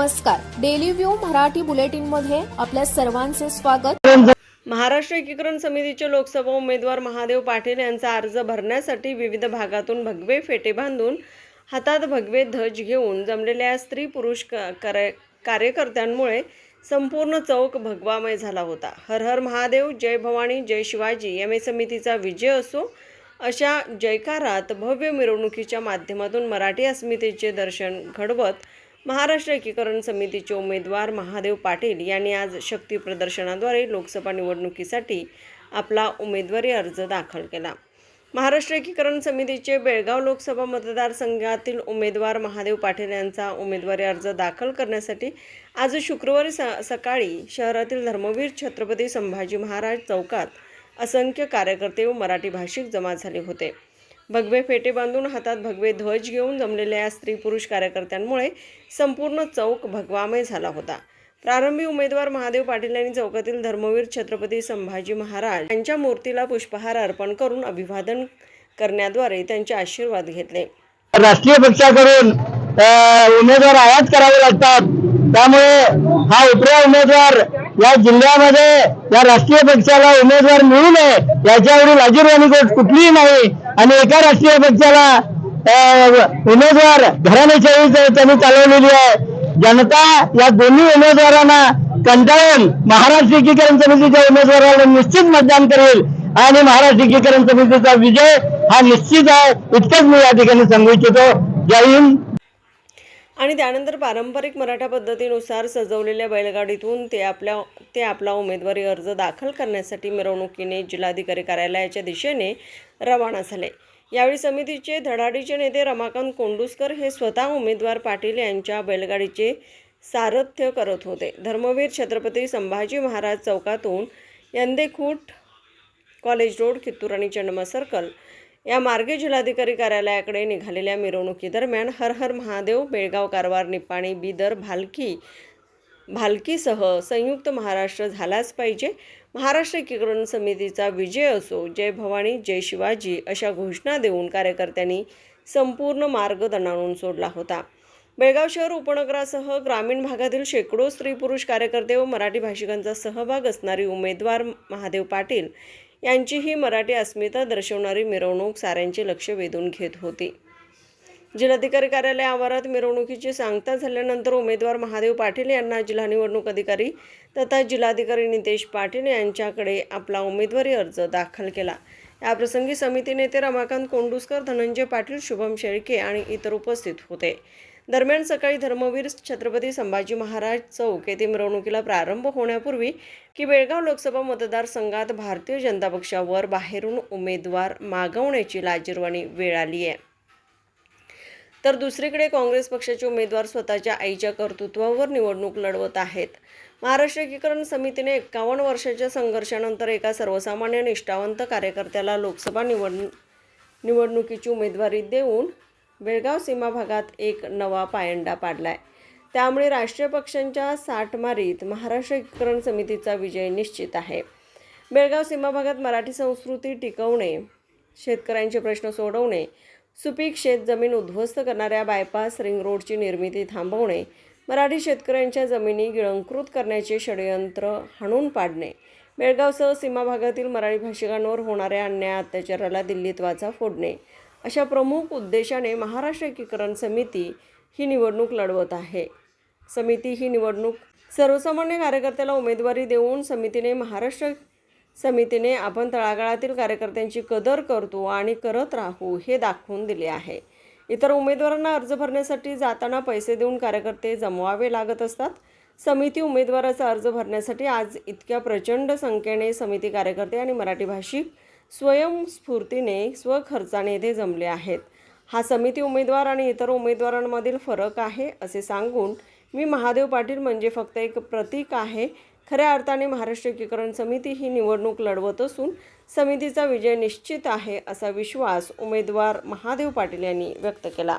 नमस्कार. Daily view Marathi बुलेटिनमध्ये आपल्या सर्वांचे स्वागत. महाराष्ट्र एकीकरण समितीचे लोकसभा उमेदवार महादेव पाटील यांचा अर्ज भरण्यासाठी विविध भागातून भगवे फेटे बांधून हातात भगवे ध्वज घेऊन जमलेल्या स्त्री पुरुष कार्य- कार्यकर्त्यांमुळे संपूर्ण चौक भगवामय झाला होता. हर हर महादेव जय भवानी जय शिवाजी एम ए समितीचा विजय असो अशा जयकारात भव्य मिरवणुकीच्या माध्यमातून मराठी अस्मितेचे दर्शन घडवत महाराष्ट्र एकीकरण समितीचे उमेदवार महादेव पाटील यांनी आज शक्ती प्रदर्शनाद्वारे लोकसभा निवडणुकीसाठी आपला उमेदवारी अर्ज दाखल केला. महाराष्ट्र एकीकरण समितीचे बेळगाव लोकसभा मतदारसंघातील उमेदवार महादेव पाटील यांचा उमेदवारी अर्ज दाखल करण्यासाठी आज शुक्रवारी स सकाळी शहरातील धर्मवीर छत्रपती संभाजी महाराज चौकात असंख्य कार्यकर्ते व मराठी भाषिक जमा झाले होते. भगवे फेटे बांधून हातात भगवे ध्वज घेऊन जमलेल्या या स्त्री पुरुष कार्यकर्त्यांमुळे संपूर्ण चौक भगवामय झाला होता. प्रारंभी उमेदवार महादेव पाटील यांनी चौकातील धर्मवीर छत्रपती संभाजी महाराज यांच्या मूर्तीला पुष्पहार अर्पण करून अभिवादन करण्याद्वारे त्यांचे आशीर्वाद घेतले. राष्ट्रीय पक्षाकडून उमेदवार आयात करावे लागतात. त्यामुळे हा उपरा उमेदवार या जिल्ह्यामध्ये या राष्ट्रीय पक्षाला उमेदवार मिळू नये याच्यावरील लाजीरवाणी कोट कुठलीही नाही. आणि एका राष्ट्रीय पक्षाला उमेदवार घराणेशाही त्यांनी चालवलेली आहे. जनता या दोन्ही उमेदवारांना कंटाळून महाराष्ट्र एकीकरण समितीच्या उमेदवाराला निश्चित मतदान करेल आणि महाराष्ट्र एकीकरण समितीचा विजय हा निश्चित आहे इतकंच मी या ठिकाणी सांगू इच्छितो. जय हिंद. आणि त्यानंतर पारंपरिक मराठा पद्धतीनुसार सजवलेल्या बैलगाडीतून ते आपल्या ते आपला उमेदवारी अर्ज दाखल करण्यासाठी मिरवणुकीने जिल्हाधिकारी कार्यालयाच्या दिशेने रवाना झाले. यावेळी समितीचे धडाडीचे नेते रमाकांत कोंडुसकर हे स्वतः उमेदवार पाटील यांच्या बैलगाडीचे सारथ्य करत होते. धर्मवीर छत्रपती संभाजी महाराज चौकातून यंदेखूट कॉलेज रोड कित्तूर आणि चंडमा सर्कल या मार्गे जिल्हाधिकारी कार्यालयाकडे निघालेल्या मिरवणुकीदरम्यान हर हर महादेव बेळगाव कारवार निपाणी बिदर भालकी भालकीसह संयुक्त महाराष्ट्र झालाच पाहिजे. महाराष्ट्र एकीकरण समितीचा विजय असो जय भवानी जय शिवाजी अशा घोषणा देऊन कार्यकर्त्यांनी संपूर्ण मार्ग दणाणून सोडला होता. बेळगाव शहर उपनगरासह ग्रामीण भागातील शेकडो स्त्री पुरुष कार्यकर्ते व मराठी भाषिकांचा सहभाग असणारी उमेदवार महादेव पाटील यांची ही मराठी अस्मिता दर्शवणारी मिरवणूक साऱ्यांचे लक्ष वेधून घेत होती. जिल्हाधिकारी कार्यालय आवारात मिरवणुकीची सांगता झाल्यानंतर उमेदवार महादेव पाटील यांना जिल्हा निवडणूक अधिकारी तथा जिल्हाधिकारी नितेश पाटील यांच्याकडे आपला उमेदवारी अर्ज दाखल केला. याप्रसंगी समिती नेते रमाकांत कोंडुसकर धनंजय पाटील शुभम शेळके आणि इतर उपस्थित होते. दरम्यान सकाळी धर्मवीर छत्रपती संभाजी महाराज चौक येथे मिरवणुकीला प्रारंभ होण्यापूर्वी की बेळगाव लोकसभा मतदारसंघात भारतीय जनता पक्षावर बाहेरून उमेदवार मागवण्याची लाजीरवाणी वेळ आली आहे. तर दुसरीकडे काँग्रेस पक्षाचे उमेदवार स्वतःच्या आईच्या कर्तृत्वावर निवडणूक लढवत आहेत. महाराष्ट्र एकीकरण समितीने एक्कावन्न वर्षाच्या संघर्षानंतर एका सर्वसामान्य निष्ठावंत कार्यकर्त्याला लोकसभा निवड निवडणुकीची उमेदवारी देऊन बेळगाव सीमा भागात एक नवा पायंडा पाडलाय. त्यामुळे राष्ट्रीय पक्षांच्या साठमारीत महाराष्ट्र एकीकरण समितीचा विजय निश्चित आहे. बेळगाव सीमा भागात मराठी संस्कृती टिकवणे शेतकऱ्यांचे प्रश्न सोडवणे सुपीक शेत जमीन उद्ध्वस्त करणाऱ्या बायपास रिंग रोडची निर्मिती थांबवणे मराठी शेतकऱ्यांच्या जमिनी गिळंकृत करण्याचे षडयंत्र हाणून पाडणे बेळगावसह सीमा भागातील मराठी भाषिकांवर होणाऱ्या अन्याय अत्याचाराला दिल्लीत वाचा फोडणे अशा प्रमुख उद्देशाने महाराष्ट्र एकीकरण समिती ही निवडणूक लढवत आहे. समिती ही निवडणूक सर्वसामान्य कार्यकर्त्याला उमेदवारी देऊन समितीने महाराष्ट्र समितीने आपण तळागाळातील कार्यकर्त्यांची कदर करतो आणि करत राहू हे दाखवून दिले आहे. इतर उमेदवारांना अर्ज भरण्यासाठी जाताना पैसे देऊन कार्यकर्ते जमवावे लागत असतात. समिती उमेदवाराचा अर्ज भरण्यासाठी आज इतक्या प्रचंड संख्येने समिती कार्यकर्ते आणि मराठी भाषिक स्वयंस्फूर्तीने स्वखर्चाने ते जमले आहेत. हा समिती उमेदवार आणि इतर उमेदवारांमधील फरक आहे असे सांगून मी महादेव पाटील म्हणजे फक्त एक प्रतीक आहे. खऱ्या अर्थाने महाराष्ट्र एकीकरण समिती ही निवडणूक लढवत असून समितीचा विजय निश्चित आहे असा विश्वास उमेदवार महादेव पाटील यांनी व्यक्त केला.